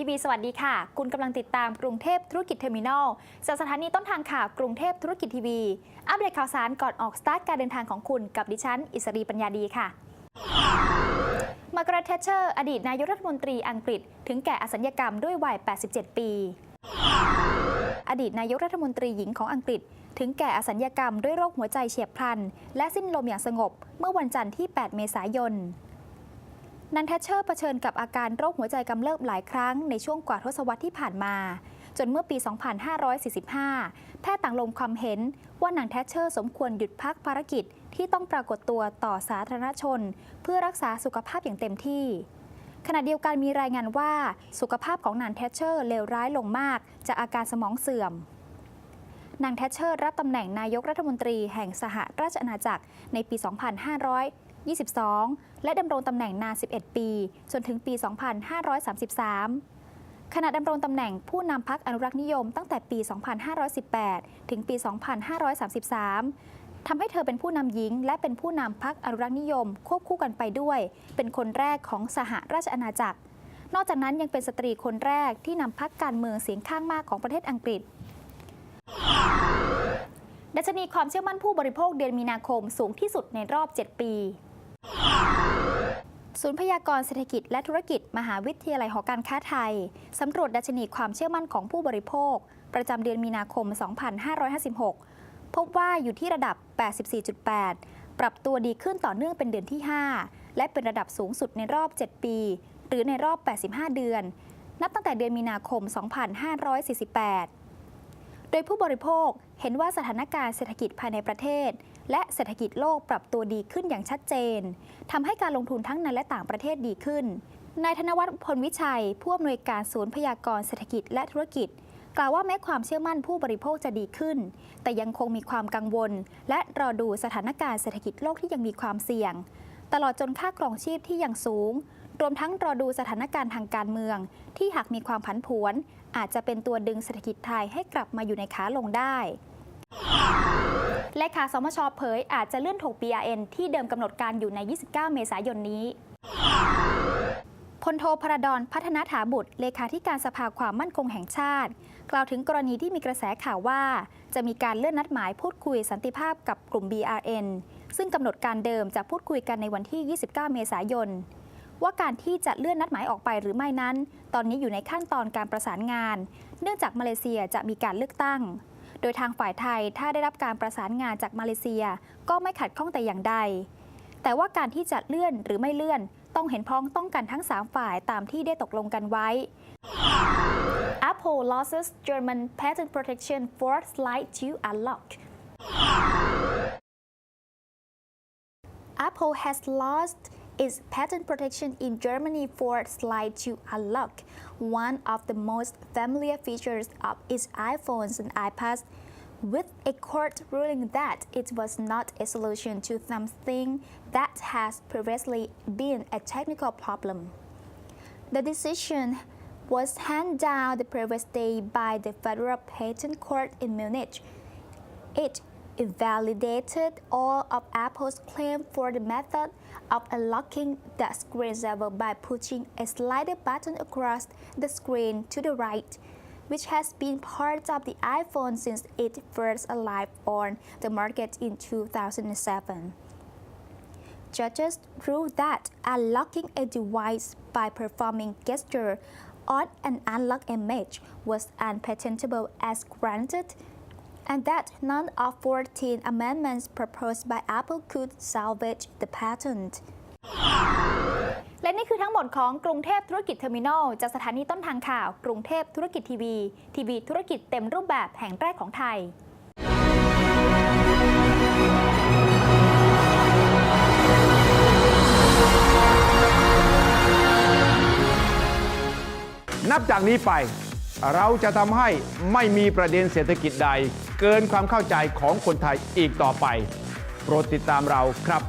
ทีวีสวัสดีค่ะ คุณกำลังติดตามกรุงเทพธุรกิจเทอร์มินอลจากสถานีต้นทางข่าวกรุงเทพธุรกิจทีวี อัปเดตข่าวสารก่อนออกสตาร์ทการเดินทางของคุณกับดิฉัน อิสรีปัญญาดีค่ะ มาร์กาเร็ตเทเชอร์อดีตนายกรัฐมนตรีอังกฤษ ถึงแก่อสัญญกรรมด้วยวัย 87 ปี อดีตนายกรัฐมนตรีหญิงของอังกฤษ ถึงแก่อสัญญกรรมด้วยโรคหัวใจเฉียบพลัน และสิ้นลมอย่างสงบ เมื่อวันจันทร์ที่ 8 เมษายน นันแทชเชอร์เผชิญกับอาการโรคหัวใจกำเริบหลายครั้งในช่วงกว่าทศวรรษที่ผ่านมา จนเมื่อปี 2545 แพทย์ต่างลงความเห็นว่านางแทชเชอร์สมควรหยุดพักภารกิจที่ต้องปรากฏตัวต่อสาธารณชน เพื่อรักษาสุขภาพอย่างเต็มที่ ขณะเดียวกันมีรายงานว่า สุขภาพของนางแทชเชอร์เลวร้ายลงมากจากอาการสมองเสื่อม นางแทชเชอร์รับตำแหน่งนายกรัฐมนตรีแห่งสหราชอาณาจักรในปี 2522 และดำรงตำแหน่งนาน 11 ปี จนถึงปี 2533ขณะดำรงตำแหน่งผู้นำพักอนุรักษ์นิยมตั้งแต่ปี 2518 ถึงปี 2533 ทำให้เธอเป็นผู้นำหญิง และเป็นผู้นำพักอนุรักษ์นิยม ควบคู่กันไปด้วย เป็นคนแรกของสหราชอาณาจักร นอกจากนั้นยังเป็นสตรีคนแรกที่นำพักการเมืองเสียงข้างมากของประเทศอังกฤษ ดัชนีความเชื่อมั่นผู้บริโภคเดือนมีนาคมสูงที่สุดในรอบ 7 ปีศูนย์พยากรณ์เศรษฐกิจและธุรกิจมหาวิทยาลัยหอการค้าไทย สำรวจดัชนีความเชื่อมั่นของผู้บริโภค ประจำเดือนมีนาคม 2556 พบว่าอยู่ที่ระดับ 84.8 ปรับตัวดีขึ้นต่อเนื่องเป็นเดือนที่ 5 และเป็นระดับสูงสุดในรอบ 7 ปี หรือในรอบ 85 เดือน นับตั้งแต่เดือนมีนาคม 2548 โดยผู้บริโภคเห็นว่าสถานการณ์เศรษฐกิจภายในประเทศ และเศรษฐกิจโลกปรับตัวดีขึ้นอย่างชัดเจนทำให้การลงทุนทั้งในและต่างประเทศดีขึ้น นายธนวัฒน์พลวิชัย ผู้อำนวยการศูนย์พยากรณ์เศรษฐกิจและธุรกิจ กล่าวว่าแม้ความเชื่อมั่นผู้บริโภคจะดีขึ้น แต่ยังคงมีความกังวล และรอดูสถานการณ์เศรษฐกิจโลกที่ยังมีความเสี่ยง ตลอดจนค่าครองชีพที่ยังสูง รวมทั้งรอดูสถานการณ์ทางการเมือง ที่หากมีความผันผวน อาจจะเป็นตัวดึงเศรษฐกิจไทยให้กลับมาอยู่ในขาลงได้เลขาสมชเผยอาจจะเลื่อนถก BRN ที่เดิมกำหนดการอยู่ใน 29 เมษายนนี้พลโทพระดอนพัฒนาถาบุตร เลขาธิการสภาความมั่นคงแห่งชาติ กล่าวถึงกรณีที่มีกระแสข่าวว่า จะมีการเลื่อนนัดหมายพูดคุยสันติภาพกับกลุ่ม BRN ซึ่งกำหนดการเดิมจะพูดคุยกันในวันที่ 29 เมษายน ว่าการที่จะเลื่อนนัดหมายออกไปหรือไม่นั้น ตอนนี้อยู่ในขั้นตอนการประสานงาน เนื่องจากมาเลเซียจะมีการเลือกตั้ง โดยทางฝ่ายไทยถ้าได้รับการประสานงานจากมาเลเซียก็ไม่ขัดข้องแต่อย่างใด แต่ว่าการที่จะเลื่อนหรือไม่เลื่อนต้องเห็นพ้องต้องกันทั้ง 3 ฝ่ายตามที่ได้ตกลงกันไว้ Apple loses German patent protection for slide to unlock Apple has lost its patent protection in Germany for slide to unlock, one of the most familiar features of its iPhones and iPads, with a court ruling that it was not a solution to something that has previously been a technical problem. The decision was handed down the previous day by the Federal Patent Court in Munich. It invalidated all of Apple's claim for the method of unlocking the screensaver by pushing a slider button across the screen to the right, which has been part of the iPhone since it first arrived on the market in 2007. Judges ruled that unlocking a device by performing gesture on an unlocked image was unpatentable as granted and that none of 14 amendments proposed by Apple could salvage the patent. และนี่คือทั้งหมดของกรุงเทพธุรกิจเทอร์มินอลจากสถานีต้นทางข่าว กรุงเทพธุรกิจทีวี ทีวีธุรกิจเต็มรูปแบบแห่งแรกของไทยนับจากนี้ไปเราจะทำให้ไม่มีประเด็นเศรษฐกิจใด เกินความเข้าใจของคนไทยอีกต่อไป โปรดติดตามเราครับ